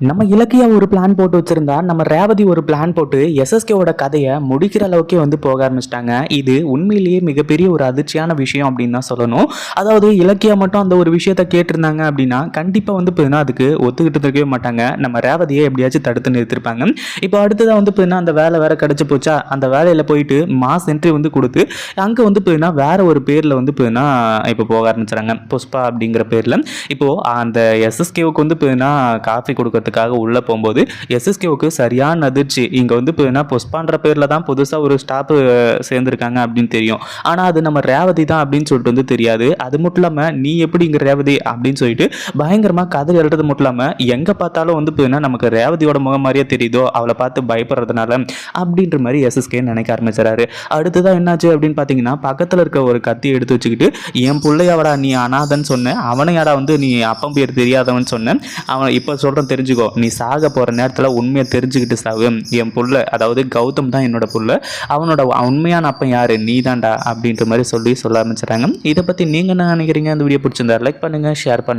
நம்ம இலக்கியா ஒரு பிளான் போட்டு வச்சிருந்தா நம்ம ரேவதி ஒரு பிளான் போட்டு எஸ்எஸ்கேவோட கதையை முடிக்கிற அளவுக்கே வந்து போக ஆரம்பிச்சிட்டாங்க. இது உண்மையிலேயே மிகப்பெரிய ஒரு அதிர்ச்சியான விஷயம் அப்படின்னு தான் சொல்லணும். அதாவது இலக்கியா மட்டும் அந்த ஒரு விஷயத்த கேட்டிருந்தாங்க அப்படின்னா கண்டிப்பாக வந்து பார்த்தீங்கன்னா அதுக்கு ஒத்துக்கிட்டு இருக்கவே மாட்டாங்க. நம்ம ரேவதியை எப்படியாச்சும் தடுத்து நிறுத்திருப்பாங்க. இப்போ அடுத்ததாக வந்து பார்த்தீங்கன்னா அந்த வேலை வேற கிடச்சி போச்சா? அந்த வேலையில் போயிட்டு மாஸ் என்ட்ரி வந்து கொடுத்து அங்கே வந்து பார்த்தீங்கன்னா வேற ஒரு பேரில் வந்து பார்த்தீங்கன்னா இப்போ போக ஆரம்பிச்சுறாங்க. புஷ்பா அப்படிங்கிற பேரில். இப்போது அந்த எஸ்எஸ்கேவுக்கு வந்து பார்த்தீங்கன்னா காஃபி பார்க்கறதுக்காக உள்ளே போகும்போது எஸ்எஸ்கேவுக்கு சரியான அதிர்ச்சி. இங்கே வந்து இப்போ பார்த்தீங்கன்னா புஷ்பான்ற பேரில் தான் புதுசாக ஒரு ஸ்டாப்பு சேர்ந்துருக்காங்க அப்படின்னு தெரியும். ஆனால் அது நம்ம ரேவதி தான் அப்படின்னு சொல்லிட்டு வந்து தெரியாது. அது மட்டும் இல்லாமல் நீ எப்படி இங்கே ரேவதி அப்படின்னு சொல்லிட்டு பயங்கரமாக கதறி எழுறது மட்டும் இல்லாமல் எங்கே பார்த்தாலும் வந்து பார்த்தீங்கன்னா நமக்கு ரேவதியோட முகம் மாதிரியே தெரியுதோ அவளை பார்த்து பயப்படுறதுனால அப்படின்ற மாதிரி எஸ்எஸ்கே நினைக்க ஆரம்பிச்சிடறாரு. அடுத்ததான் என்னாச்சு அப்படின்னு பார்த்தீங்கன்னா பக்கத்தில் இருக்க ஒரு கத்தி எடுத்து வச்சுக்கிட்டு என் பிள்ளையாவடா நீ அனாதன்னு சொன்னேன் அவனை யாரா வந்து நீ அப்பம் பேர் தெரியாதவன் சொன்னேன் அவன் இப்போ சொல்கிறேன் தெரிஞ்சுக்கோ. நீ சாக போகிற நேரத்தில் உண்மையை தெரிஞ்சுக்கிட்டு சாகு. என் புள்ள அதாவது கௌதம் தான் என்னோட புள்ள. அவனோட உண்மையான அப்பன் யார்? நீ தான்டா அப்படின்ற மாதிரி சொல்லி சொல்ல ஆரம்பிச்சிட்டாங்க இதை பற்றி நீங்கள் என்ன நினைக்கிறீங்க? அந்த வீடியோ பிடிச்சிருந்தா லைக் பண்ணுங்கள் ஷேர் பண்ணுங்கள்